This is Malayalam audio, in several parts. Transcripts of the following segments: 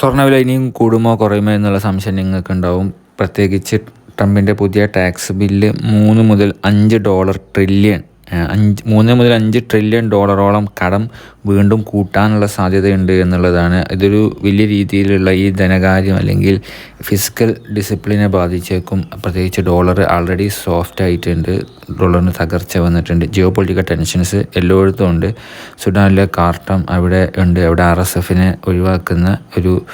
സ്വർണവില ഇനിയും കൂടുമോ കുറയുമോ എന്നുള്ള സംശയം നിങ്ങൾക്ക് ഉണ്ടാവും പ്രത്യേകിച്ച് ട്രംപിന്റെ പുതിയ ടാക്സ് ബില്ല് മൂന്ന് മുതൽ അഞ്ച് ഡോളർ ട്രില്യൺ. അഞ്ച് മൂന്ന് മുതൽ അഞ്ച് ട്രില്യൺ ഡോളറോളം കടം വീണ്ടും കൂട്ടാനുള്ള സാധ്യതയുണ്ട് എന്നുള്ളതാണ്. ഇതൊരു വലിയ രീതിയിലുള്ള ഈ ധനകാര്യം അല്ലെങ്കിൽ ഫിസിക്കൽ ഡിസിപ്ലിനെ ബാധിച്ചേക്കും. പ്രത്യേകിച്ച് ഡോളർ ആൾറെഡി സോഫ്റ്റ് ആയിട്ടുണ്ട്. ഡോളറിന് തകർച്ച വന്നിട്ടുണ്ട്. ജിയോ പൊളിറ്റിക്കൽ ടെൻഷൻസ് എല്ലായിടത്തും ഉണ്ട്. സുഡാനിലെ കാർട്ടം അവിടെ ഉണ്ട്. അവിടെ ആർ എസ് എഫിനെ ഒഴിവാക്കുന്ന ഒരു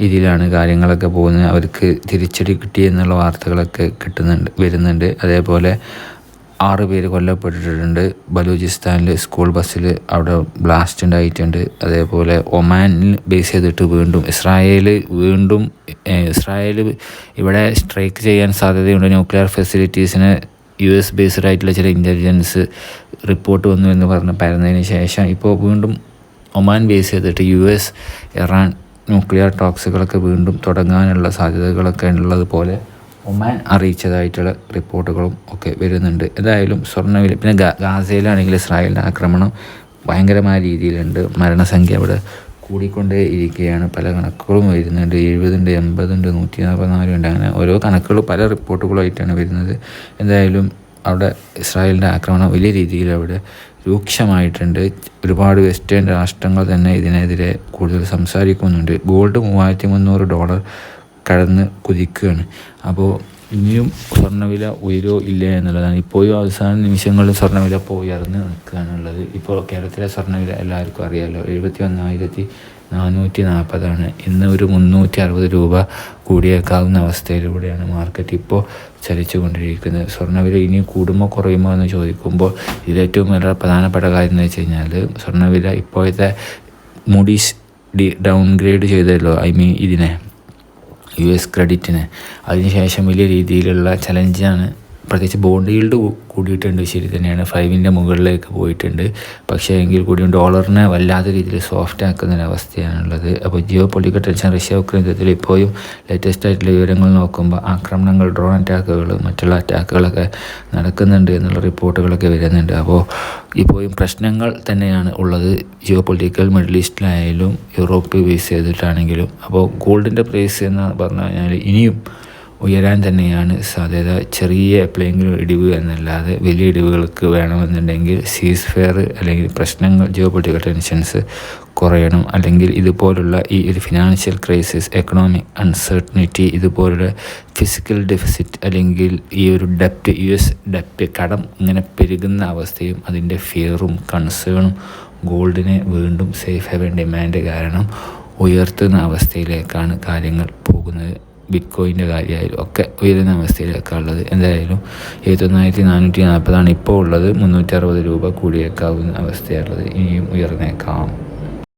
രീതിയിലാണ് കാര്യങ്ങളൊക്കെ പോകുന്നത്. അവർക്ക് തിരിച്ചടി കിട്ടി എന്നുള്ള വാർത്തകളൊക്കെ കിട്ടുന്നുണ്ട് വരുന്നുണ്ട്. അതേപോലെ ആറ് പേര് കൊല്ലപ്പെട്ടിട്ടുണ്ട്. ബലൂചിസ്ഥാനിൽ സ്കൂൾ ബസ്സിൽ അവിടെ ബ്ലാസ്റ്റ് ഉണ്ടായിട്ടുണ്ട്. അതേപോലെ ഒമാനിൽ ബേസ് ചെയ്തിട്ട് വീണ്ടും ഇസ്രായേൽ വീണ്ടും ഇസ്രായേൽ ഇവിടെ സ്ട്രൈക്ക് ചെയ്യാൻ സാധ്യതയുണ്ട്. ന്യൂക്ലിയർ ഫെസിലിറ്റീസിന് യു എസ് ബേസ്ഡ് ആയിട്ടുള്ള ചില ഇന്റലിജൻസ് റിപ്പോർട്ട് വന്നു എന്ന് പറഞ്ഞ് പരന്നതിന് ശേഷം ഇപ്പോൾ വീണ്ടും ഒമാൻ ബേസ് ചെയ്തിട്ട് യു എസ് ഇറാൻ ന്യൂക്ലിയർ ടോക്സുകളൊക്കെ വീണ്ടും തുടങ്ങാനുള്ള സാധ്യതകളൊക്കെ ഉള്ളതുപോലെ ഒമാൻ അറിയിച്ചതായിട്ടുള്ള റിപ്പോർട്ടുകളും ഒക്കെ വരുന്നുണ്ട്. എന്തായാലും സ്വർണവില പിന്നെ ഗാസയിലാണെങ്കിൽ ഇസ്രായേലിന്റെ ആക്രമണം ഭയങ്കരമായ രീതിയിലുണ്ട്. മരണസംഖ്യ അവിടെ കൂടിക്കൊണ്ടേ ഇരിക്കുകയാണ് പല കണക്കുകളും വരുന്നുണ്ട്. എഴുപതുണ്ട് എൺപതുണ്ട് നൂറ്റി നാൽപ്പത്തിനാലുണ്ട് അങ്ങനെ ഓരോ കണക്കുകളും പല റിപ്പോർട്ടുകളായിട്ടാണ് വരുന്നത്. എന്തായാലും അവിടെ ഇസ്രായേലിന്റെ ആക്രമണം വലിയ രീതിയിൽ അവിടെ രൂക്ഷമായിട്ടുണ്ട്. ഒരുപാട് വെസ്റ്റേൺ രാഷ്ട്രങ്ങൾ തന്നെ ഇതിനെതിരെ കൂടുതൽ സംസാരിക്കുന്നുണ്ട്. ഗോൾഡ് മൂവായിരത്തി മുന്നൂറ് ഡോളർ കടന്ന് കുതിക്കുകയാണ്. അപ്പോൾ ഇനിയും സ്വർണവില ഉയരോ ഇല്ല എന്നുള്ളതാണ്. ഇപ്പോഴും അവസാന നിമിഷങ്ങളിൽ സ്വർണവില പോയി ഉയർന്ന് നിൽക്കുകയാണുള്ളത്. ഇപ്പോൾ കേരളത്തിലെ സ്വർണവില എല്ലാവർക്കും അറിയാമല്ലോ എഴുപത്തി ഒന്നായിരത്തി നാനൂറ്റി നാൽപ്പതാണ് ഇന്ന് ഒരു മുന്നൂറ്റി അറുപത് രൂപ കൂടിയേക്കാവുന്ന അവസ്ഥയിലൂടെയാണ് മാർക്കറ്റ് ഇപ്പോൾ ചലിച്ചു കൊണ്ടിരിക്കുന്നത് സ്വർണവില ഇനി കൂടുമോ കുറയുമോ എന്ന് ചോദിക്കുമ്പോൾ ഇതിലേറ്റവും വളരെ പ്രധാനപ്പെട്ട കാര്യം എന്ന് വെച്ച് കഴിഞ്ഞാൽ സ്വർണവില ഇപ്പോഴത്തെ മുടി ഡി ഡൗൺഗ്രേഡ് ചെയ്തല്ലോ. ഐ മീൻ ഇതിനെ. യു എസ് ക്രെഡിറ്റിന്. അതിനുശേഷം വലിയ രീതിയിലുള്ള ചലഞ്ചാണ് പ്രത്യേകിച്ച് ബോണ്ട് ഈൽഡ് കൂടിയിട്ടുണ്ട്. ശരി തന്നെയാണ്. ഫൈവിന്റെ മുകളിലേക്ക് പോയിട്ടുണ്ട്. പക്ഷേ എങ്കിൽ കൂടിയും ഡോളറിനെ വല്ലാത്ത രീതിയിൽ സോഫ്റ്റ് ആക്കുന്ന ഒരവസ്ഥയാണുള്ളത് അപ്പോൾ geopolitical tension Russia Ukraine ഇപ്പോഴും ലേറ്റസ്റ്റ് ആയിട്ടുള്ള വിവരങ്ങൾ നോക്കുമ്പോൾ ആക്രമണങ്ങൾ ഡ്രോൺ അറ്റാക്കുകൾ മറ്റുള്ള അറ്റാക്കുകളൊക്കെ നടക്കുന്നുണ്ട് എന്നുള്ള റിപ്പോർട്ടുകളൊക്കെ വരുന്നുണ്ട്. അപ്പോൾ ഇപ്പോഴും പ്രശ്നങ്ങൾ തന്നെയാണ് ഉള്ളത്. ജിയോ പൊളിറ്റിക്കൽ മിഡിൽ ഈസ്റ്റിലായാലും യൂറോപ്പ് ബേസ് ചെയ്തിട്ടാണെങ്കിലും അപ്പോൾ ഗോൾഡിന്റെ പ്രൈസ് എന്ന് പറഞ്ഞു കഴിഞ്ഞാൽ ഇനിയും ഉയരാൻ തന്നെയാണ് സാധ്യത. ചെറിയ എപ്പോഴെങ്കിലും ഇടിവ് എന്നല്ലാതെ വലിയ ഇടിവുകൾക്ക് വേണമെന്നുണ്ടെങ്കിൽ സീസ് ഫെയർ അല്ലെങ്കിൽ പ്രശ്നങ്ങൾ ജിയോ പൊളിറ്റിക്കൽ ടെൻഷൻസ് കുറയണം. അല്ലെങ്കിൽ ഇതുപോലുള്ള ഈ ഒരു ഫിനാൻഷ്യൽ ക്രൈസിസ് എക്കണോമിക് അൺസർട്ടനിറ്റി ഇതുപോലുള്ള ഫിസിക്കൽ ഡെഫിസിറ്റ് അല്ലെങ്കിൽ ഈ ഒരു ഡെപ്റ്റ് യു എസ് ഡെപ്റ്റ് കടം ഇങ്ങനെ പെരുകുന്ന അവസ്ഥയും അതിന്റെ ഫിയറും കൺസേണും ഗോൾഡിനെ വീണ്ടും സേഫ് ഹെവൻ ഡിമാൻഡ് കാരണം ഉയർത്തുന്ന അവസ്ഥയിലേക്കാണ് കാര്യങ്ങൾ പോകുന്നത്. ബിറ്റ് കോയിന്റെ കാര്യമായാലും ഒക്കെ ഉയരുന്ന അവസ്ഥയിലേക്കാണ് ഉള്ളത്. എന്തായാലും എഴുപത്തൊന്നായിരത്തി നാനൂറ്റി നാൽപ്പതാണ് ഇപ്പോൾ ഉള്ളത്. മുന്നൂറ്റി അറുപത് രൂപ കൂടിയേക്കാവുന്ന അവസ്ഥയുള്ളത് ഇനിയും ഉയർന്നേക്കാം.